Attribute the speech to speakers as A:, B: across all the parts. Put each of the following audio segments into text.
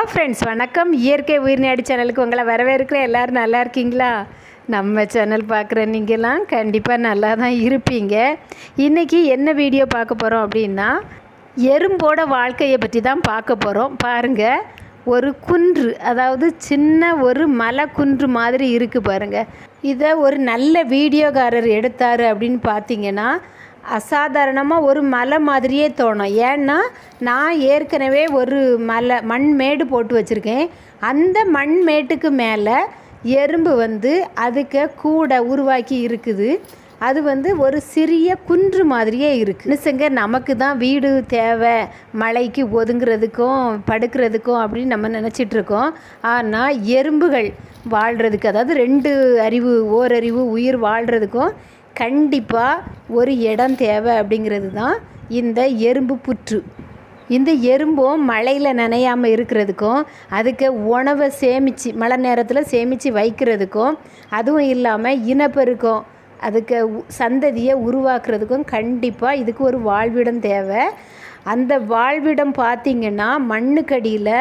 A: Hello friends வணக்கம். இயற்கை உயிர்நாடி சேனலுக்கு உங்களை வரவேற்கிற எல்லோரும் நல்லா இருக்கீங்களா? நம்ம சேனல் பார்க்குற நீங்கள்லாம் கண்டிப்பாக நல்லா தான் இருப்பீங்க. இன்றைக்கி என்ன வீடியோ பார்க்க போகிறோம் அப்படின்னா எறும்போட வாழ்க்கையை பற்றி தான் பார்க்க போகிறோம் பாருங்கள் ஒரு குன்று அதாவது சின்ன ஒரு மலை குன்று மாதிரி இருக்குது பாருங்கள் இதை ஒரு நல்ல வீடியோகாரர் எடுத்தார் அப்படின்னு பார்த்தீங்கன்னா அசாதாரணமாக ஒரு மலை மாதிரியே தோணும். ஏன்னா நான் ஏற்கனவே ஒரு மலை மண் மேடு போட்டு வச்சுருக்கேன். அந்த மண் மேட்டுக்கு மேலே எறும்பு வந்து அதுக்கு கூட உருவாக்கி இருக்குது. அது வந்து ஒரு சிறிய குன்று மாதிரியே இருக்குது மனுஷங்க நமக்கு தான் வீடு தேவை மழைக்கு ஒதுங்கிறதுக்கும் படுக்கிறதுக்கும் அப்படின்னு நம்ம நினச்சிட்ருக்கோம் ஆனால் எறும்புகள் வாழ்கிறதுக்கு அதாவது ரெண்டு அறிவு ஓரறிவு உயிர் வாழ்கிறதுக்கும் கண்டிப்பாக ஒரு இடம் தேவை அப்படிங்கிறது தான் இந்த எறும்பு புற்று. இந்த எறும்பும் மழையில் நனையாமல் இருக்கிறதுக்கும் அதுக்கு உணவை சேமித்து மழை நேரத்தில் சேமித்து வைக்கிறதுக்கும் அதுவும் இல்லாமல் இனப்பெருக்கம் அதுக்கு சந்ததியை உருவாக்குறதுக்கும் கண்டிப்பாக இதுக்கு ஒரு வாழ்விடம் தேவை. அந்த வாழ்விடம் பார்த்திங்கன்னா மண்ணுக்கடியில்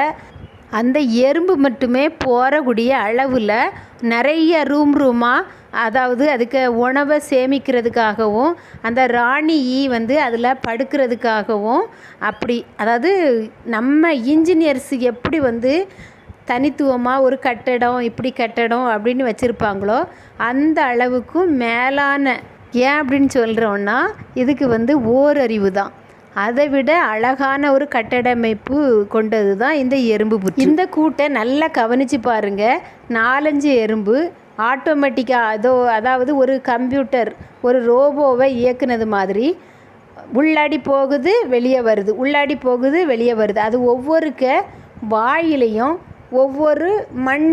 A: அந்த எறும்பு மட்டுமே போகக்கூடிய அளவில் நிறைய ரூம் ரூமாக அதாவது அதுக்கு உணவை சேமிக்கிறதுக்காகவும் அந்த ராணி ஈ வந்து அதில் படுக்கிறதுக்காகவும் அப்படி அதாவது நம்ம இன்ஜினியர்ஸ் எப்படி வந்து தனித்துவமாக ஒரு கட்டடம் இப்படி கட்டடம் அப்படின்னு வச்சுருப்பாங்களோ அந்த அளவுக்கும் மேலான ஏன் அப்படின்னு சொல்கிறோன்னா இதுக்கு வந்து ஓரறிவு தான். அதை விட அழகான ஒரு கட்டடமைப்பு கொண்டது தான் இந்த எறும்பு புற்று. இந்த கூட்டை நல்லா கவனித்து பாருங்கள் நாலஞ்சு எறும்பு ஆட்டோமேட்டிக்காக அதோ அதாவது ஒரு கம்ப்யூட்டர் ஒரு ரோபோவை இயக்குனது மாதிரி உள்ளாடி போகுது வெளியே வருது. உள்ளாடி போகுது வெளியே வருது. அது ஒவ்வொருக்க வாயிலையும் ஒவ்வொரு மண்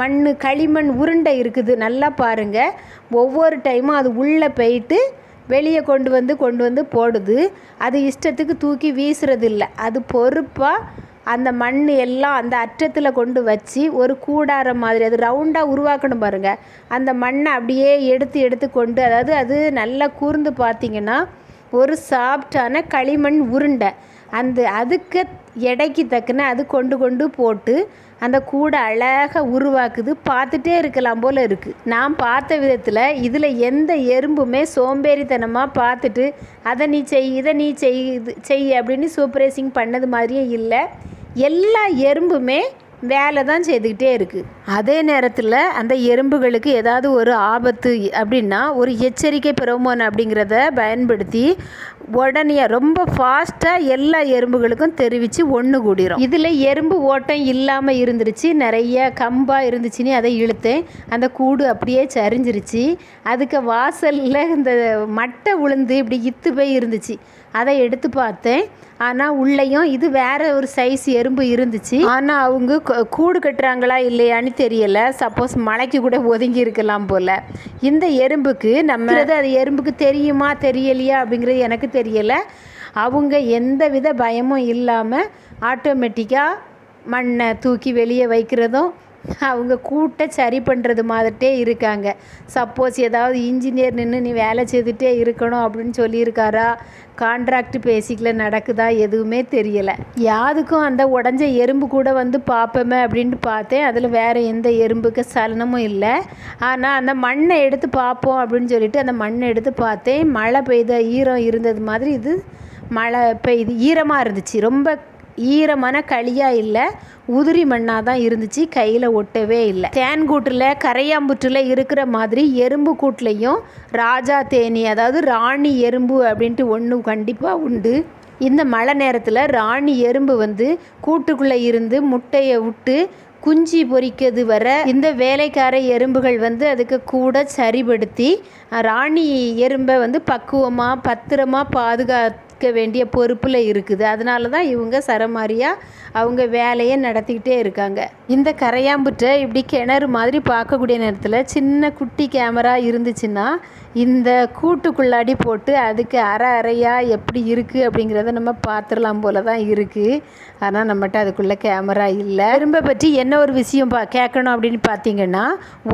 A: மண் களிமண் உருண்டை இருக்குது. நல்லா பாருங்கள் ஒவ்வொரு டைமும் அது உள்ளே போயிட்டு வெளியே கொண்டு வந்து கொண்டு வந்து போடுது. அது இஷ்டத்துக்கு தூக்கி வீசுறது இல்லை அது பொறுப்பாக அந்த மண் எல்லாம் அந்த அற்றத்தில் கொண்டு வச்சு ஒரு கூடாரம் மாதிரி அது ரவுண்டாக உருவாக்கணும் பாருங்கள் அந்த மண்ணை அப்படியே எடுத்து எடுத்து கொண்டு அதாவது அது நல்லா கூர்ந்து பார்த்தீங்கன்னா ஒரு சாஃப்டான களிமண் உருண்டை. அந்த அதுக்கு எடைக்கு தக்குன அது கொண்டு கொண்டு போட்டு அந்த கூடை அழகாக உருவாக்குது. பார்த்துட்டே இருக்கலாம் போல் இருக்குது நான் பார்த்த விதத்தில் இதில் எந்த எறும்புமே சோம்பேறித்தனமாக பார்த்துட்டு அதை நீ செய் இதை நீ செய் இது செய் அப்படின்னு சூப்பரைசிங் பண்ணது மாதிரியே இல்லை. எல்லா எறும்புமே வேலை தான் செய்துக்கிட்டே இருக்குது அதே நேரத்தில் அந்த எறும்புகளுக்கு ஏதாவது ஒரு ஆபத்து அப்படின்னா ஒரு எச்சரிக்கை பெரோமோன் அப்படிங்கிறத பயன்படுத்தி உடனே ரொம்ப ஃபாஸ்ட்டாக எல்லா எறும்புகளுக்கும் தெரிவித்து ஒன்று கூடிரும். இதில் எறும்பு ஓட்டம் இல்லாமல் இருந்துருச்சு நிறைய கம்பாக இருந்துச்சுன்னு அதை இழுத்தேன். அந்த கூடு அப்படியே சரிஞ்சிருச்சு. அதுக்கு வாசலில் இந்த மட்டை உளுந்து இப்படி இத்து போய் இருந்துச்சு. அதை எடுத்து பார்த்தேன். ஆனால் உள்ளேயும் இது வேற ஒரு சைஸ் எறும்பு இருந்துச்சு. ஆனால் அவங்க கூடு கட்டுறாங்களா இல்லையான்னு தெரியல. சப்போஸ் மலைக்கு கூட ஒதுங்கி இருக்கலாம் போல். இந்த எறும்புக்கு நம்ம அது எறும்புக்கு தெரியுமா தெரியலையா அப்படிங்கிறது எனக்கு தெரியலை. அவங்க எந்த வித பயமும் இல்லாமல் ஆட்டோமேட்டிக்காக மண்ணை தூக்கி வெளியே வைக்கிறதும் அவங்க கூட்ட சரி பண்ணுறது மாதிரிட்டே இருக்காங்க. சப்போஸ் ஏதாவது இன்ஜினியர் நின்று நீ வேலை செய்துட்டே இருக்கணும் அப்படின்னு சொல்லியிருக்காரா? கான்ட்ராக்ட் பேசிக்கில் நடக்குதா? எதுவுமே தெரியலை. யாருக்கும் அந்த உடஞ்ச எறும்பு கூட வந்து பார்ப்போமே அப்படின்ட்டு பார்த்தேன். அதில் வேறு எந்த எறும்புக்கு சலனமும் இல்லை. ஆனால் அந்த மண்ணை எடுத்து பார்ப்போம் அப்படின்னு சொல்லிட்டு அந்த மண்ணை எடுத்து பார்த்தேன். மழை பெய்த ஈரம் இருந்தது மாதிரி இது மழை பெய்து ஈரமாக இருந்துச்சு. ரொம்ப ஈரமான களியாக இல்லை. உதிரி மண்ணாக தான் இருந்துச்சு கையில் ஒட்டவே இல்லை. தேன் கூட்டில் கரையாம்புற்றில் இருக்கிற மாதிரி எறும்பு கூட்டுலையும் ராஜா தேனி அதாவது ராணி எறும்பு அப்படின்ட்டு ஒன்று கண்டிப்பாக உண்டு. இந்த மழை நேரத்தில் ராணி எறும்பு வந்து கூட்டுக்குள்ளே இருந்து முட்டையை விட்டு குஞ்சு பொரிக்கிறது வர இந்த வேலைக்கார எறும்புகள் வந்து அதுக்கு கூட சரிபடுத்தி ராணி எறும்பை வந்து பக்குவமாக பத்திரமா பாதுகாக்க வேண்டிய பொறுப்பில் இருக்குது. அதனால தான் இவங்க சரமாரியாக அவங்க வேலையை நடத்திக்கிட்டே இருக்காங்க. இந்த கரையாம்புட்டை இப்படி கிணறு மாதிரி பார்க்கக்கூடிய நேரத்தில் சின்ன குட்டி கேமரா இருந்துச்சுன்னா இந்த கூட்டுக்குள்ளாடி போட்டு அதுக்கு அரை அறையாக எப்படி இருக்குது அப்படிங்கிறத நம்ம பார்த்துடலாம் போல தான் இருக்குது ஆனால் நம்மகிட்ட அதுக்குள்ளே கேமரா இல்லை. திரும்ப பற்றி என்ன ஒரு விஷயம் பா கேட்கணும் அப்படின்னு பார்த்தீங்கன்னா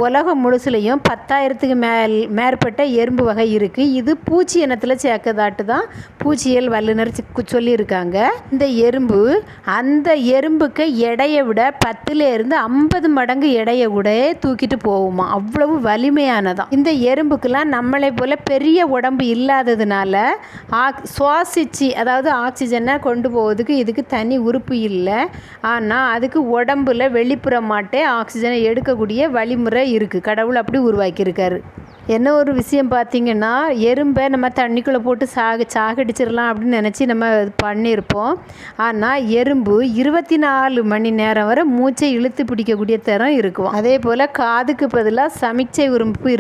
A: உலகம் முழுசுலையும் பத்தாயிரத்துக்கு மேல் மேற்பட்ட எறும்பு வகை இருக்குது இது பூச்சி இனத்தில் சேர்க்கதாட்டு தான் பூச்சி உயிரியல் வல்லுநர் சொல்லியிருக்காங்க. இந்த எறும்பு அந்த எறும்புக்கு எடையை விட பத்துலேருந்து ஐம்பது மடங்கு எடையை கூட தூக்கிட்டு போகுமா? அவ்வளவு வலிமையானதான். இந்த எறும்புக்கெல்லாம் நம்மளை போல் பெரிய உடம்பு இல்லாததுனால ஆக் சுவாசிச்சு அதாவது ஆக்சிஜனை கொண்டு போவதுக்கு இதுக்கு தனி உறுப்பு இல்லை. ஆனால் அதுக்கு உடம்புல வெளிப்புற மாட்டே ஆக்சிஜனை எடுக்கக்கூடிய வழிமுறை இருக்குது கடவுள் அப்படி உருவாக்கியிருக்காரு. என்ன ஒரு விஷயம் பார்த்திங்கன்னா எறும்பை நம்ம தண்ணிக்குள்ளே போட்டு சாக சாகடிச்சிடலாம் அப்படின்னு நினச்சி நம்ம இது பண்ணியிருப்போம். ஆனால் எறும்பு இருபத்தி நாலு மணி நேரம் வரை மூச்சை இழுத்து பிடிக்கக்கூடிய திறம் இருக்கும். அதே போல் காதுக்கு பதிலாக சமிச்சை உறுப்பு